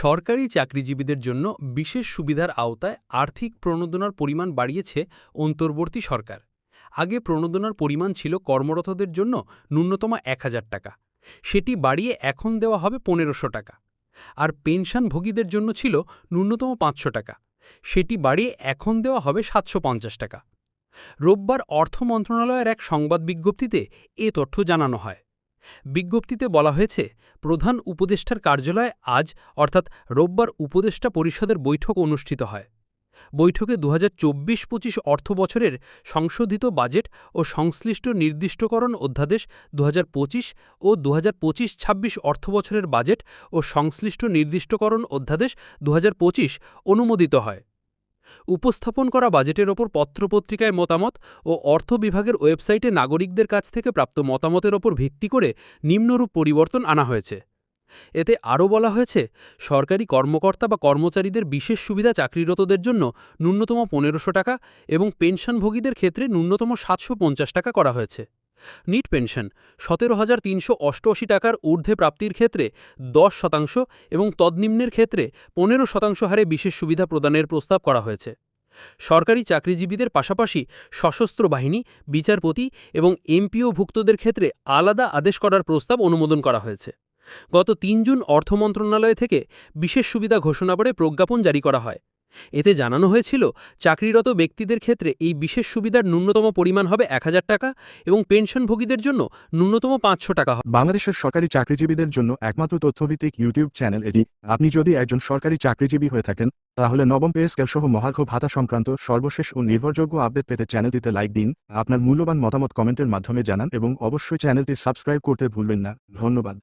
সরকারি চাকরিজীবীদের জন্য বিশেষ সুবিধার আওতায় আর্থিক প্রণোদনার পরিমাণ বাড়িয়েছে অন্তর্বর্তী সরকার। আগে প্রণোদনার পরিমাণ ছিল কর্মরতদের জন্য ন্যূনতম এক হাজার টাকা। সেটি বাড়িয়ে এখন দেওয়া হবে পনেরোশো টাকা। আর পেনশনভোগীদের জন্য ছিল ন্যূনতম পাঁচশো টাকা। সেটি বাড়িয়ে এখন দেওয়া হবে সাতশো পঞ্চাশ টাকা। রোববার অর্থ মন্ত্রণালয়ের এক সংবাদ বিজ্ঞপ্তিতে এ তথ্য জানানো হয়। বিজ্ঞপ্তিতে বলা হয়েছে, প্রধান উপদেষ্টার কার্যালয়ে আজ, অর্থাৎ রোববার উপদেষ্টা পরিষদের বৈঠক অনুষ্ঠিত হয়। বৈঠকে দু হাজার চব্বিশ পঁচিশ অর্থ বছরের সংশোধিত বাজেট ও সংশ্লিষ্ট নির্দিষ্টকরণ অধ্যাদেশ, দুহাজার পঁচিশ ও দু হাজার পঁচিশ ছাব্বিশ অর্থ বছরের বাজেট ও সংশ্লিষ্ট নির্দিষ্টকরণ অধ্যাদেশ, দুহাজার পঁচিশ অনুমোদিত হয়। উপস্থাপন করা বাজেটের ওপর পত্রপত্রিকায় মতামত ও অর্থ বিভাগের ওয়েবসাইটে নাগরিকদের কাছ থেকে প্রাপ্ত মতামতের ওপর ভিত্তি করে নিম্নরূপ পরিবর্তন আনা হয়েছে। এতে আরও বলা হয়েছে, সরকারি কর্মকর্তা বা কর্মচারীদের বিশেষ সুবিধা চাকরিরতদের জন্য ন্যূনতম পনেরোশো টাকা এবং পেনশনভোগীদের ক্ষেত্রে ন্যূনতম সাতশো পঞ্চাশ টাকা করা হয়েছে। নিট পেনশন সতেরো হাজার তিনশো অষ্টআশি টাকার ঊর্ধ্বে প্রাপ্তির ক্ষেত্রে দশ শতাংশ এবং তদ্নিম্নের ক্ষেত্রে পনেরো শতাংশ হারে বিশেষ সুবিধা প্রদানের প্রস্তাব করা হয়েছে। সরকারি চাকরিজীবীদের পাশাপাশি সশস্ত্র বাহিনী, বিচারপতি এবং এমপিও ভুক্তদের ক্ষেত্রে আলাদা আদেশ করার প্রস্তাব অনুমোদন করা হয়েছে। গত তিন জুন অর্থ মন্ত্রণালয় থেকে বিশেষ সুবিধা ঘোষণা করে প্রজ্ঞাপন জারি করা হয়। এতে জানানো হয়েছিল, চাকরিরত ব্যক্তিদের ক্ষেত্রে এই বিশেষ সুবিধার ন্যূনতম পরিমাণ হবে এক হাজার টাকা এবং পেনশনভোগীদের জন্য ন্যূনতম পাঁচশো টাকা হবে। বাংলাদেশের সরকারি চাকরিজীবীদের জন্য একমাত্র তথ্যভিত্তিক ইউটিউব চ্যানেল এটি। আপনি যদি একজন সরকারি চাকরিজীবী হয়ে থাকেন, তাহলে নবম পে স্কেল সহ মহার্ঘ ভাতা সংক্রান্ত সর্বশেষ ও নির্ভরযোগ্য আপডেট পেতে চ্যানেলটিতে লাইক দিন, আপনার মূল্যবান মতামত কমেন্টের মাধ্যমে জানান এবং অবশ্যই চ্যানেলটি সাবস্ক্রাইব করতে ভুলবেন না। ধন্যবাদ।